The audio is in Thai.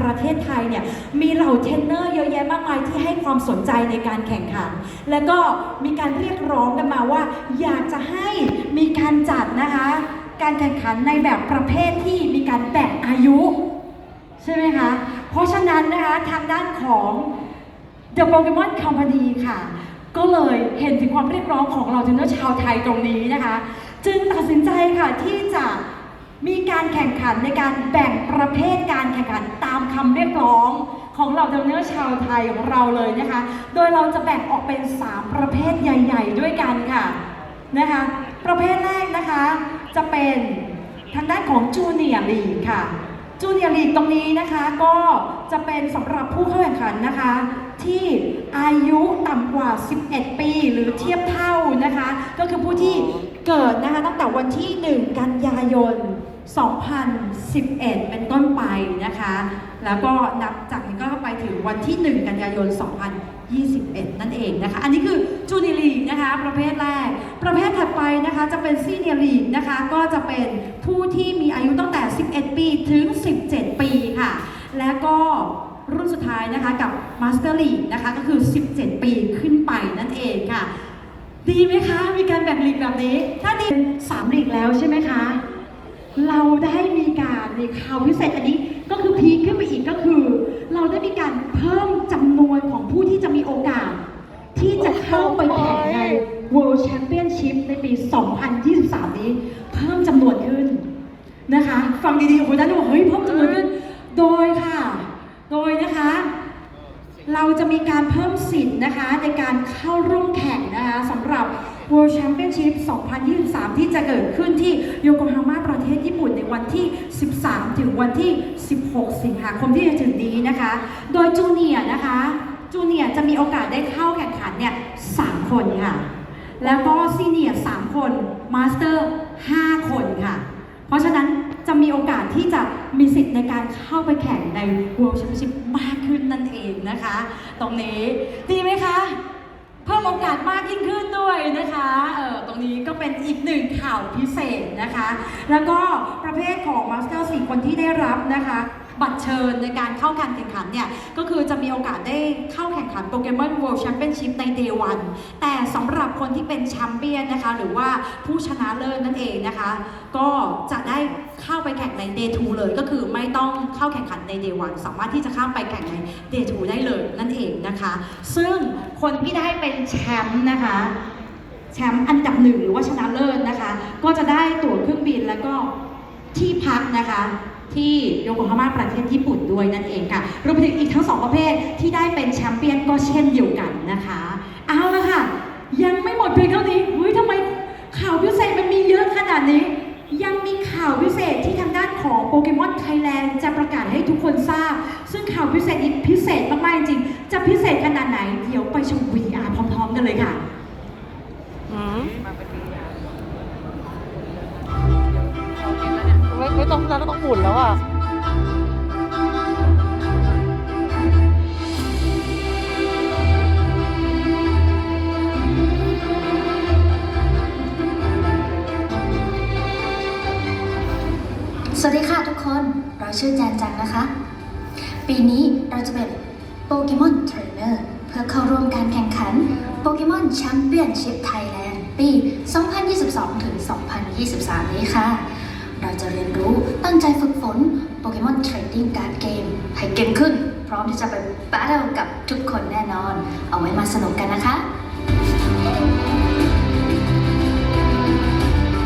ประเทศไทยเนี่ยมีเหล่าเทรนเนอร์เยอะแยะมากมายที่ให้ความสนใจในการแข่งขัน แล้วก็มีการเรียกร้องกันมาว่า อยากจะให้มีการจัดนะคะ การแข่งขันในแบบประเภทที่มีการแบ่งอายุ ใช่ไหมคะ เพราะฉะนั้นนะคะทางด้านของ The Pokemon Company ค่ะ ก็เลยเห็นถึงความเรียกร้องของเราเทรนเนอร์ชาวไทยตรงนี้นะคะ จึงตัดสินใจค่ะที่จะ มีการแข่งขันในการแบ่งประเภทการแข่งขันตามคำเรียกร้องของเราเทรนเนอร์ชาวไทยของเราเลยนะคะ โดยเราจะแบ่งออกเป็น 3 ประเภทใหญ่ ๆ ด้วยกันค่ะนะคะ ประเภทแรกนะคะจะเป็นทางด้านของจูเนียร์ลีค่ะจูเนียร์ลีกตรงนี้นะคะก็จะเป็นสำหรับผู้เข้าแข่งขันนะคะ ที่อายุต่ำกว่า 11 ปีหรือเทียบเท่านะคะ ก็คือผู้ที่เกิดนะคะตั้งแต่วันที่ 1 กันยายน 2011 เป็นต้นไปนะคะ แล้วก็นับจากนี้ก็ไปถึงวันที่ 1 กันยายน 2021 นั่นเองนะคะ อันนี้คือจูเนียร์ลีกนะคะ ประเภทแรก ประเภทถัดไปนะคะจะเป็นซีเนียร์ลีกนะคะ ก็จะเป็นผู้ที่มีอายุตั้งแต่ 11 ปีถึง 17 ปีค่ะ และก็รุ่นสุดท้ายนะคะกับมาสเตอร์ลีกนะคะก็คือ 17 ปีขึ้นไปนั่นเองค่ะ ดีไหมคะ มีการแบ่งลีกแบบนี้ ถ้าดีสามลีกแล้วใช่ไหมคะ เราได้มีการในข่าวพิเศษอันนี้ก็คือพีคขึ้นไปอีกก็คือ เราได้มีการเพิ่มจำนวนของผู้ที่จะมีโอกาส ที่จะเข้าไปแข่งใน World Championship ในปี 2023 นี้ เพิ่มจำนวนขึ้นนะคะ ฟังดีๆโอ้โหด้านนู้นบอกเฮ้ยเพิ่มจำนวนขึ้น โดยค่ะ โดยนะคะ เราจะมีการเพิ่มสิทธิ์นะคะในการเข้าร่วมแข่งนะคะสำหรับ World Championship 2023 ที่จะเกิดขึ้นที่โยโกฮาม่าประเทศญี่ปุ่นในวันที่ 13 ถึงวันที่ 16 สิงหาคมที่จะถึงนี้นะคะ โดยจูเนียร์นะคะจูเนียร์จะมีโอกาสได้เข้าแข่งขันเนี่ย3คนค่ะ แล้วก็ซีเนียร์3คนมาสเตอร์5คนค่ะ เพราะฉะนั้นจะมีโอกาสที่จะมีสิทธิ์ในการเข้าไปแข่งใน World Championship มากขึ้นนั่นเองนะคะ ตรงนี้ดีไหมคะ เพิ่มโอ เออตรงนี้ก็เป็นอีกหนึ่งข่าวพิเศษนะคะ แล้วก็ประเภทของมาสเตอร์สี่คนที่ได้รับนะคะ บัตรเชิญในการเข้าการแข่งขันเนี่ย ก็คือจะมีโอกาสได้เข้าแข่งขันโปเกมอน World Championship ใน Day 1แต่สำหรับคนที่เป็นแชมเปี้ยนนะคะ หรือว่าผู้ชนะเลิศนั่นเองนะคะ ก็จะได้เข้าไปแข่งใน Day 2เลย ก็คือไม่ต้องเข้าแข่งขันใน Day 1สามารถที่จะข้ามไปแข่งใน Day 2ได้เลยนั่นเองนะคะ ซึ่งคนที่ได้เป็นแชมป์นะคะ แชมป์อันดับหนึ่งหรือว่าชนะเลิศนะคะ ก็จะได้ตั๋วเครื่องบินแล้วก็ที่พักนะคะ ที่โยโกฮาม่าประเทศญี่ปุ่นด้วยนั่นเองค่ะรวมไปถึงอีกทั้งสองประเภทที่ได้เป็นแชมเปี้ยนก็เช่นเดียวกันนะคะ เอาละค่ะ ยังไม่หมดเพียงเท่านี้เฮ้ยทำไมข่าวพิเศษมันมีเยอะขนาดนี้ ยังมีข่าวพิเศษที่ทางด้านของโปเกมอนไทยแลนด์จะประกาศให้ทุกคนทราบ ซึ่งข่าวพิเศษนี้พิเศษมากๆจริงจะพิเศษขนาดไหน เดี๋ยวไปชม VR พร้อมๆกันเลยค่ะ ไม่ไม่ต้องแล้วต้องหมุนแล้วอะสวัสดีค่ะทุกคน เราชื่อแจนจังนะคะ ปีนี้เราจะเป็นโปเกมอนเทรนเนอร์เพื่อเข้าร่วมการแข่งขันโปเกมอนแชมเปี้ยนชิพไทยแลนด์ ปี 2022 ถึง 2023 นี้ค่ะ เราจะเรียนรู้ตั้งใจฝึกฝนโปเกมอนเทรดดิ้งการ์ดเกมให้เก่งขึ้น พร้อมที่จะไปแบทเทิลกับทุกคนแน่นอน เอาไว้มาสนุกกันนะคะ